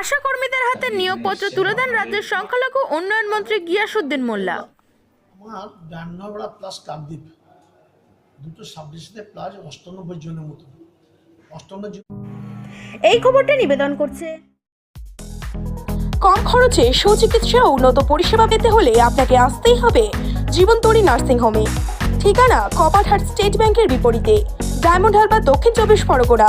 আশা কর্মীদের হাতে নিয়োগপত্র তুলে দেন রাজ্যের সংখ্যালঘু উন্নয়ন মন্ত্রী গিয়াসুদ্দিন মোল্লা। আমার ডান্নাবড়া প্লাস কাকদ্বীপ। দুটো সাবডিভিশনে প্লাস অষ্টানব্বই জনের মতো। অষ্টানব্বই এই খবরটা নিবেদন করছে। কম খরচে সুচিকিৎসা ও উন্নত পরিষেবা পেতে হলে আপনাকে আসতেই হবে জীবনতরী নার্সিং হোমে। ঠিকানা কপারহাট স্টেট ব্যাংকের বিপরীতে। ডায়মন্ড হারবার দক্ষিণ চব্বিশ পরগনা।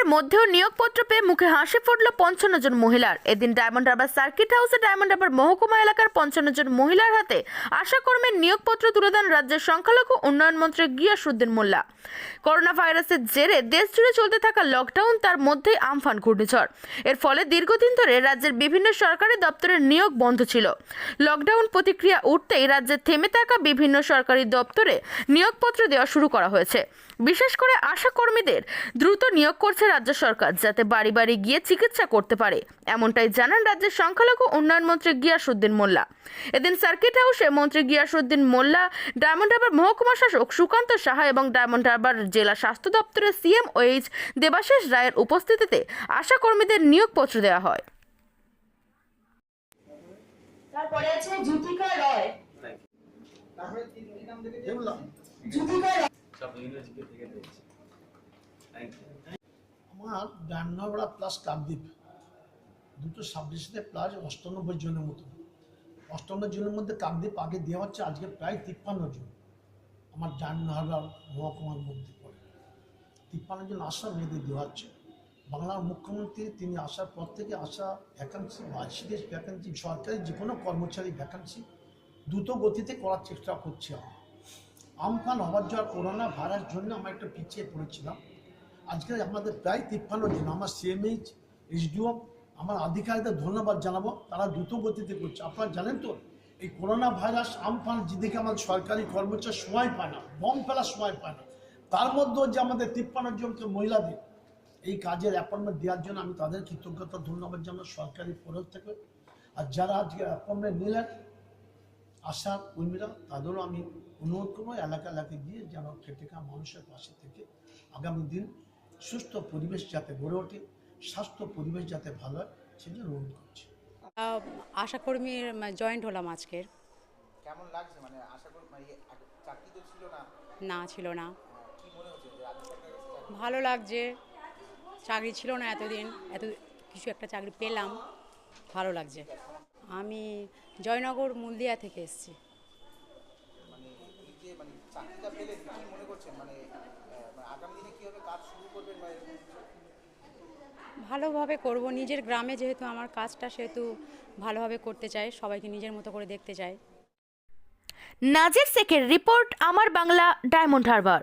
আবহের মধ্যেও নিয়োগপত্র পেয়ে মুখে হাসি ফুটল পঞ্চান্ন জন মহিলার। এদিন ডায়মন্ড হারবার সার্কিট হাউসে ডায়মন্ড হারবার মহকুমা এলাকার পঞ্চান্ন জন মহিলার হাতে আশা কর্মীর নিয়োগপত্র তুলে দেন রাজ্যের সংখ্যালঘু উন্নয়ন মন্ত্রী গিয়াসুদ্দিন মোল্লা। করোনা ভাইরাসের জেরে দেশ জুড়ে চলতে থাকা লকডাউন তার মধ্যেই আমফান ঘূর্ণিঝড়। এর ফলে দীর্ঘদিন ধরে রাজ্যের বিভিন্ন সরকারি দপ্তরের নিয়োগ বন্ধ ছিল। লকডাউন প্রতিক্রিয়া উঠতেই রাজ্যে থেমে থাকা বিভিন্ন সরকারি দপ্তরে নিয়োগপত্র দেওয়া শুরু করা হয়েছে। বিশেষ করে আশা কর্মীদের দ্রুত নিয়োগ করছে রাজ্য সরকার যাতে বাড়ি বাড়ি গিয়ে চিকিৎসা করতে পারে। এমনটাই জানান রাজ্যের সংখ্যালঘু উন্নয়ন মন্ত্রী গিয়াসুদ্দিন মোল্লা। এদিন সার্কিট হাউসে মন্ত্রী গিয়াসুদ্দিন মোল্লা ডায়মন্ড হারবার মহকুমা শাসক সুকান্ত সাহা এবং ডায়মন্ড হারবার জেলা স্বাস্থ্য দপ্তরের সিএম ওএইচ দেবাশিস রায়ের উপস্থিতিতে আশা কর্মীদের নিয়োগপত্র দেওয়া হয়। তারপরে আছে জ্যোতিকা রয়। জ্যোতিকা রয়। আমার ডান্নাবড়া প্লাস কাকদ্বীপ দুটো সাবডিভিশনে প্লাস অষ্টানব্বই জনের মতো। অষ্টানব্বই জনের মধ্যে কাকদ্বীপ আগে দেওয়া হচ্ছে, আজকে প্রায় তিপ্পান্ন জন। আমার ডান্নাহার মহকুমার মধ্যে পড়ে। তিপ্পান্ন জন আশা মেয়েদের দেওয়া হচ্ছে। বাংলার মুখ্যমন্ত্রী তিনি আসার পর থেকে আসা ভ্যাকান্সি বা আইসিডিএস ভ্যাকান্সি সরকারি যে কোনো কর্মচারী ভ্যাকান্সি দ্রুত গতিতে করার চেষ্টা করছে। আমফান হওয়ার যাওয়ার করোনা ভাইরাস জন্য আমরা একটা পিছিয়ে পড়েছিলাম। আজকে আমাদের প্রায় তিপ্পান্ন জন, আমার সিএমএইচ এইচডিও আমার আধিকারিকদের ধন্যবাদ জানাব, তারা দ্রুত গতিতে করছে। আপনারা জানেন তো, এই করোনা ভাইরাস আমফান যেদিকে আমাদের সরকারি কর্মচারী সময় পায় না, বম ফেলার সময় পায় না। তার মধ্যেও যে আমাদের তিপ্পান্ন জনকে মহিলাদের এই কাজের অ্যাপয়েন্টমেন্ট দেওয়ার জন্য আমি তাদের কৃতজ্ঞতা, ধন্যবাদ জানাই সরকারি পরের থেকে। আর যারা আজকে অ্যাপয়েন্টমেন্ট নিলেন, আশা কর্মীরা, তাদেরও আমি অনুরোধ করব, এলাকা এলাকায় গিয়ে যেন খেটে খাওয়া মানুষের পাশে থেকে আগামী দিন সুস্থ পরিবেশ যাতে গড়ে ওঠে স্বাস্থ্য পরিবেশ যাতে ভালো হয় সেজন্য অনুরোধ করছি। আহ, আশাকর্মীর জয়েন্ট হলাম আজকের। কেমন লাগছে? মানে আশা করি মানে আগে চাকরি তো ছিল না। না ছিল না। কি মনে হচ্ছে যে রাজ্য সরকারের কাছে চাকরি? ভালো লাগছে। চাকরি ছিল না এতদিন এত কিছু একটা চাকরি পেলাম। ভালো লাগছে। আমি জয়নগর মুলদিয়া থেকে এসেছি। ভালোভাবে করব। নিজের গ্রামে যেহেতু আমার কাজটা সেহেতু ভালোভাবে করতে চাই, সবাইকে নিজের মতো করে দেখতে চাই। নাজির শেখের রিপোর্ট, আমার বাংলা, ডায়মন্ড হারবার।